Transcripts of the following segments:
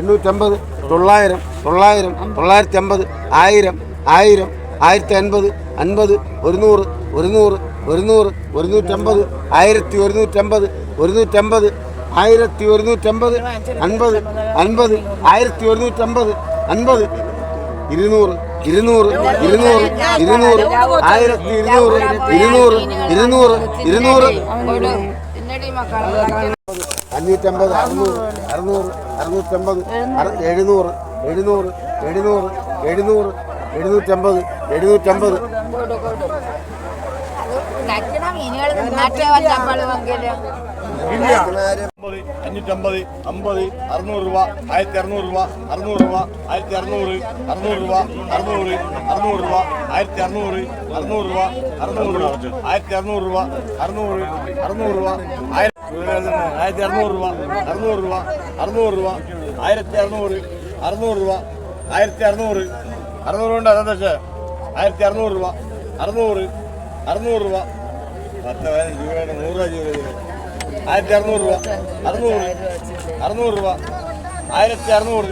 എണ്ണൂറ്റമ്പത് തൊള്ളായിരം തൊള്ളായിരം തൊള്ളായിരത്തി അമ്പത് ആയിരം ആയിരം ആയിരത്തി അൻപത് അൻപത് ഒരുന്നൂറ് ഒരുന്നൂറ് ഒരുന്നൂറ് ഒരുന്നൂറ്റമ്പത് ആയിരത്തി ഒരുന്നൂറ്റമ്പത് ഒരുന്നൂറ്റമ്പത് ആയിരത്തി ഒരുന്നൂറ്റമ്പത് അൻപത് അൻപത് ആയിരത്തി ഒരുന്നൂറ്റമ്പത് അൻപത് ഇരുന്നൂറ് ഇരുന്നൂറ് ഇരുന്നൂറ് ഇരുന്നൂറ് ആയിരത്തി ഇരുന്നൂറ് ഇരുന്നൂറ് ഇരുന്നൂറ്. ഇരുന്നൂറ് അഞ്ഞൂറ്റമ്പത് അറുന്നൂറ് അറുന്നൂറ് അറുന്നൂറ്റമ്പത് അറു- എഴുന്നൂറ് എഴുന്നൂറ് എഴുന്നൂറ് എഴുന്നൂറ് എഴുന്നൂറ്റമ്പത് എഴുന്നൂറ്റമ്പത്. അഞ്ഞൂറ്റമ്പത് അമ്പത് അറുന്നൂറ് രൂപ ആയിരത്തി അറുന്നൂറ് രൂപ അറുന്നൂറ് രൂപ ആയിരത്തി അറുന്നൂറ് അറുന്നൂറ് രൂപ അറുന്നൂറ് അറുന്നൂറ് രൂപ ആയിരത്തി അറുന്നൂറ് അറുന്നൂറ് രൂപ അറുന്നൂറ് രൂപ ആയിരത്തി അറുന്നൂറ് രൂപ അറുന്നൂറ് അറുന്നൂറ് രൂപ ആയിരത്തി അറുന്നൂറ് രൂപ. അറുന്നൂറ് രൂപ. അറുന്നൂറ് രൂപ. ആയിരത്തി അറുന്നൂറ്. അറുന്നൂറ് രൂപ. ആയിരത്തി അറുന്നൂറ്. അറുന്നൂറ് ഉണ്ട് അതെന്താ ആയിരത്തി അറുന്നൂറ് രൂപ. അറുന്നൂറ്. അറുന്നൂറ് രൂപ. പത്ത് പതിനഞ്ച് രൂപയുടെ നൂറ് രൂപ ആയിരത്തി അറുന്നൂറ് രൂപ. അറുന്നൂറ്. അറുന്നൂറ് രൂപ. ആയിരത്തി അറുന്നൂറ്.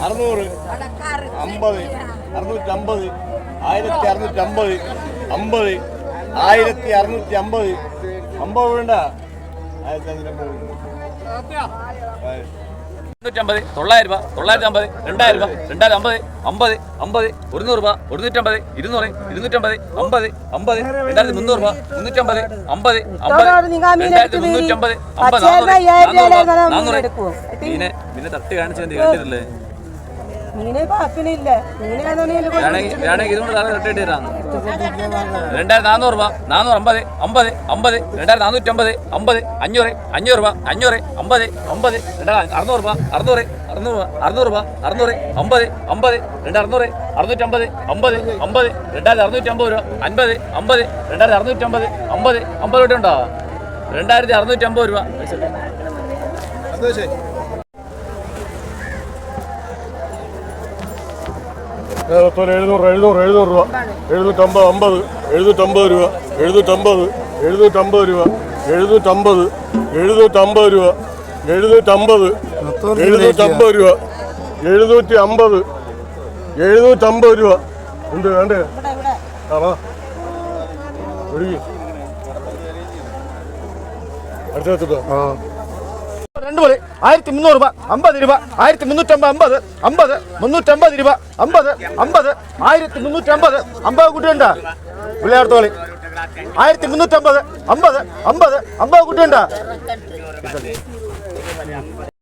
അറുന്നൂറ്. അമ്പത്. അറുന്നൂറ്റമ്പത്. ആയിരത്തി അറുന്നൂറ്റി അമ്പത്. അമ്പത് ആയിരത്തി അറുന്നൂറ്റി അമ്പത് അമ്പത് വേണ്ട. അമ്പത്. തൊള്ളായിരം രൂപ തൊള്ളായിരത്തി അമ്പത് രണ്ടായിരം രൂപ രണ്ടായിരത്തി അമ്പത് അമ്പത് അമ്പത് ഒരുന്നൂറ് രൂപ ഒരുന്നൂറ്റമ്പത് ഇരുന്നൂറ് ഇരുന്നൂറ്റമ്പത് അമ്പത് അമ്പത് രണ്ടായിരത്തി മുന്നൂറ് രൂപ മുന്നൂറ്റമ്പത് അമ്പത് അമ്പത് രണ്ടായിരത്തി മുന്നൂറ്റമ്പത് അമ്പത് നാന്നൂറ് നാന്നൂറ് പിന്നെ മീനെ തട്ടി കാണിച്ചു കണ്ടിട്ടില്ലേ മീനെ പാപ്പിനില്ല രണ്ടായിരത്തി നാനൂറ് രൂപ നാനൂറ് അമ്പത് അമ്പത് അമ്പത് രണ്ടായിരത്തി നാനൂറ്റമ്പത് അമ്പത് അഞ്ഞൂറ് അഞ്ഞൂറ് രൂപ അഞ്ഞൂറ് അമ്പത് അമ്പത് രണ്ടായിരത്തി അറുന്നൂറ് രൂപ അറുന്നൂറ് അറുന്നൂറ് അറുന്നൂറ് രൂപ അറുന്നൂറ് അമ്പത് അമ്പത് രണ്ട് അറുന്നൂറ് അറുന്നൂറ്റമ്പത് അമ്പത് അമ്പത് രണ്ടായിരത്തി രൂപ അൻപത് അമ്പത് രണ്ടായിരത്തി അമ്പത് അമ്പത് രൂപ ഉണ്ടോ? രണ്ടായിരത്തി അറുന്നൂറ്റമ്പത് രൂപ. ഏകത്തോടെ എഴുന്നൂറ് എഴുന്നൂറ് എഴുന്നൂറ് രൂപ. എഴുന്നൂറ്റമ്പത് അമ്പത് എഴുന്നൂറ്റമ്പത് രൂപ എഴുന്നൂറ്റമ്പത് എഴുന്നൂറ്റമ്പത് രൂപ എഴുന്നൂറ്റമ്പത് എഴുന്നൂറ്റമ്പത് രൂപ എഴുന്നൂറ്റമ്പത് എഴുന്നൂറ്റമ്പത് രൂപ എഴുന്നൂറ്റി അമ്പത് എഴുന്നൂറ്റമ്പത് രൂപ. ഉണ്ട് വേണ്ടേ? ആണോ ഒഴുകി അടുത്തെത്തിട്ടോ ആ. പോലെ ആയിരത്തി മുന്നൂറ് രൂപ അമ്പത് രൂപ ആയിരത്തി മുന്നൂറ്റമ്പത് അമ്പത് അമ്പത് മുന്നൂറ്റമ്പത് രൂപ അമ്പത് അമ്പത് ആയിരത്തി മുന്നൂറ്റമ്പത് അമ്പത് കുട്ടിയുണ്ട പിള്ളേർത്തോളി ആയിരത്തി മുന്നൂറ്റമ്പത് അമ്പത് അമ്പത് അമ്പത് കുട്ടിയുണ്ട